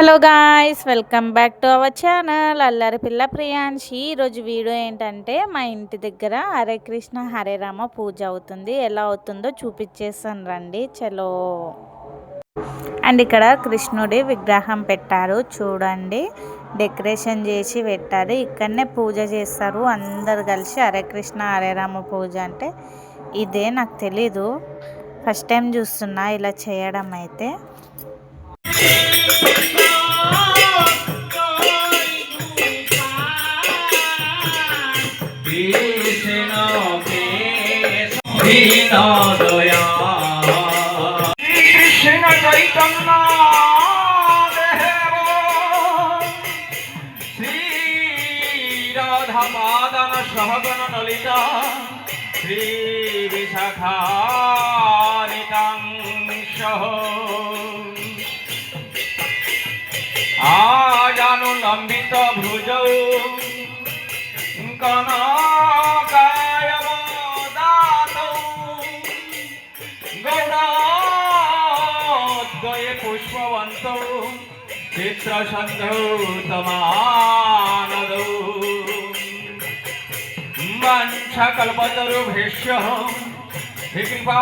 Hello guys welcome back to our channel. అల్లరి పిల్ల ప్రియాంశి. ఈరోజు వీడియో ఏంటంటే మా ఇంటి దగ్గర హరే కృష్ణ హరే రామ పూజ అవుతుంది. ఎలా అవుతుందో చూపించేస్తాను రండి. చలో. అండ్ ఇక్కడ కృష్ణుడి విగ్రహం పెట్టారు. చూడండి. డెకరేషన్ చేసి పెట్టారు. ఇక్కడనే పూజ చేస్తారు. అందరు కలిసి హరే కృష్ణ హరే రామ పూజ అంటే ఇదే నాకు తెలీదు. ఫస్ట్ టైం చూస్తున్నా ఇలా చేయడం అయితే. দীন দয়া কৃষ্ণ চৈতন্য রাধাপাদন সহগণ ললিতা শ্রী বিশাখানিকাংশ আজানুলম্বিত ভুজৌ কনা চিত্রসন্ধৌ তমানদৌ বাঞ্ছাকল্পতরুভেষ্য কৃপা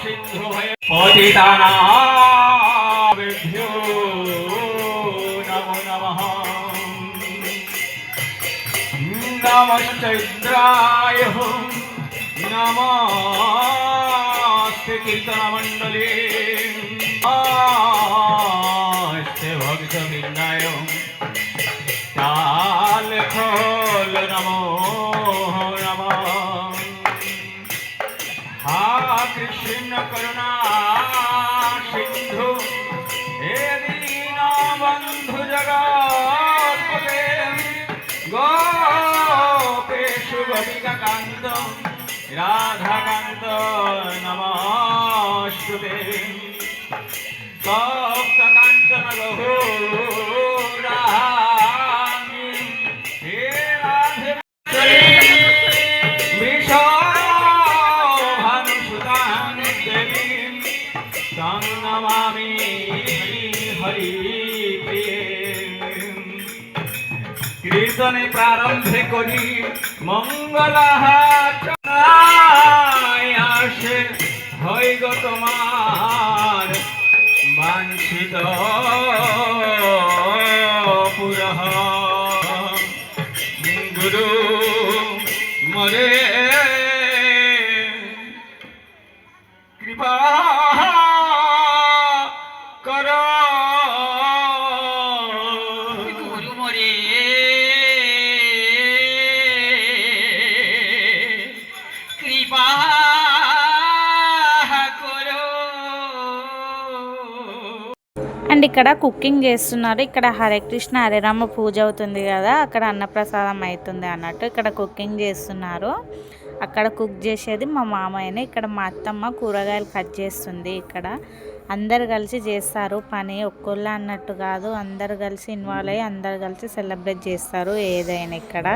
সিন্ধু হয়ে পতিতানাভ্যো নমো নমঃ নমশ্চৈদ্রায় নমস্তে কীর্তনমণ্ডলে চাল খোল নমো, নমঃ। হা কৃষ্ণ করুণা সিন্ধু, হে দীন বন্ধু জগৎপতে গোপেশু গোপিকাকান্ত রাধাকান্ত নমস্তুতে। কীর্তনে প্রারম্ভে করি মঙ্গল আসে। হই গো তোমার বাঞ্ছিত পুরহ গুরু মরে అండ్ ఇక్కడ కుకింగ్ చేస్తున్నారు. ఇక్కడ హరే కృష్ణ హరే రామ పూజ అవుతుంది కదా. అక్కడ అన్నప్రసాదం అవుతుంది అన్నట్టు ఇక్కడ కుకింగ్ చేస్తున్నారు. అక్కడ కుక్ చేసేది మా మామయ్యనే. ఇక్కడ మా అత్తమ్మ కూరగాయలు కట్ చేస్తుంది ఇక్కడ. అందరు కలిసి చేస్తారు. పని ఒక్కళ్ళ అన్నట్టు కాదు. అందరు కలిసి ఇన్వాల్వ్ అయ్యి అందరు కలిసి సెలబ్రేట్ చేస్తారు. ఏదైనా ఇక్కడ.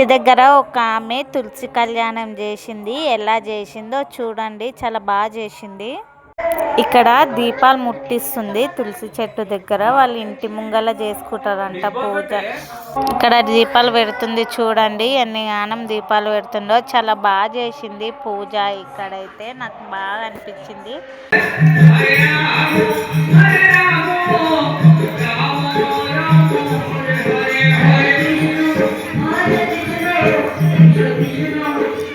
ఇంటి దగ్గర ఒక ఆమె తులసి కళ్యాణం చేసింది. ఎలా చేసిందో చూడండి. చాలా బాగా చేసింది. ఇక్కడ దీపాలు ముట్టిస్తుంది తులసి చెట్టు దగ్గర. వాళ్ళ ఇంటి ముంగల చేసుకుంటారంట పూజ. ఇక్కడ దీపాలు పెడుతుంది చూడండి. ఎన్ని గానం దీపాలు పెడుతుందో. చాలా బాగా చేసింది పూజ ఇక్కడైతే. నాకు బాగా అనిపించింది. Yeah, you know.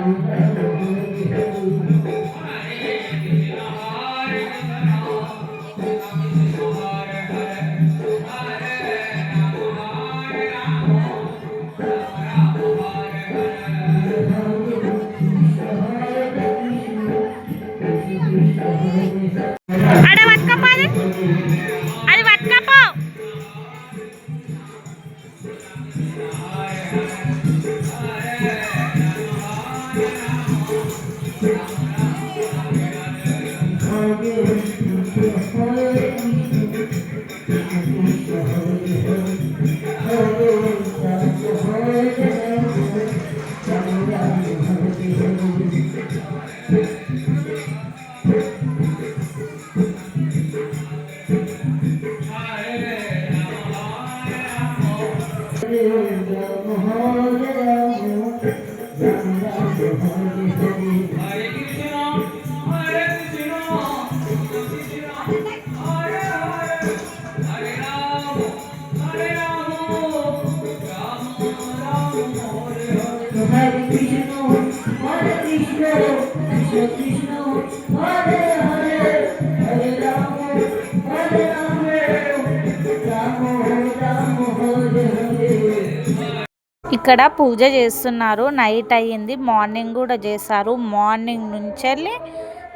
Thank you. Hare Krishna, ఇక్కడ పూజ చేస్తున్నారు. నైట్ అయ్యింది. మార్నింగ్ కూడా చేశారు. మార్నింగ్ నుంచి వెళ్ళి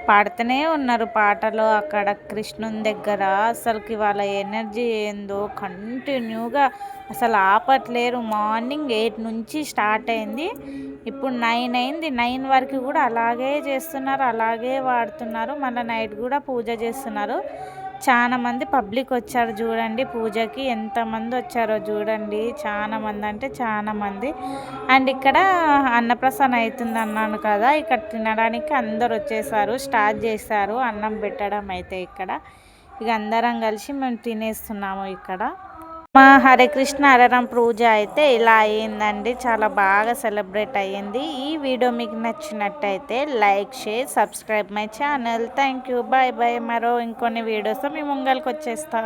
పాడుతూనే ఉన్నారు పాటలు అక్కడ కృష్ణుని దగ్గర. అసలుకి వాళ్ళ ఎనర్జీ ఏందో కంటిన్యూగా అసలు ఆపట్లేరు. మార్నింగ్ ఎయిట్ నుంచి స్టార్ట్ అయింది. ఇప్పుడు నైన్ అయింది. నైన్ వరకు కూడా అలాగే చేస్తున్నారు. అలాగే వాడుతున్నారు మళ్ళీ నైట్ కూడా పూజ చేస్తున్నారు. చాలా మంది పబ్లిక్ వచ్చారు చూడండి పూజకి. ఎంతమంది వచ్చారో చూడండి. చాలా మంది అంటే చాలా మంది. అండ్ ఇక్కడ అన్నప్రసన్న అవుతుంది అన్నాను కదా. ఇక్కడ తినడానికి అందరు వచ్చేసారు. స్టార్ట్ చేశారు. అన్నం పెట్టడం అయితే ఇక్కడ. ఇక అందరం కలిసి మేము తినేస్తున్నాము ఇక్కడ. మా హరే కృష్ణ పూజ అయితే ఇలా అయ్యిందండి. చాలా బాగా సెలబ్రేట్ అయ్యింది. ఈ వీడియో మీకు నచ్చినట్టయితే like share subscribe my channel. Thank you. Bye bye. మరో ఇంకొన్ని వీడియోస్ మీ ముంగల్కి వచ్చేస్తా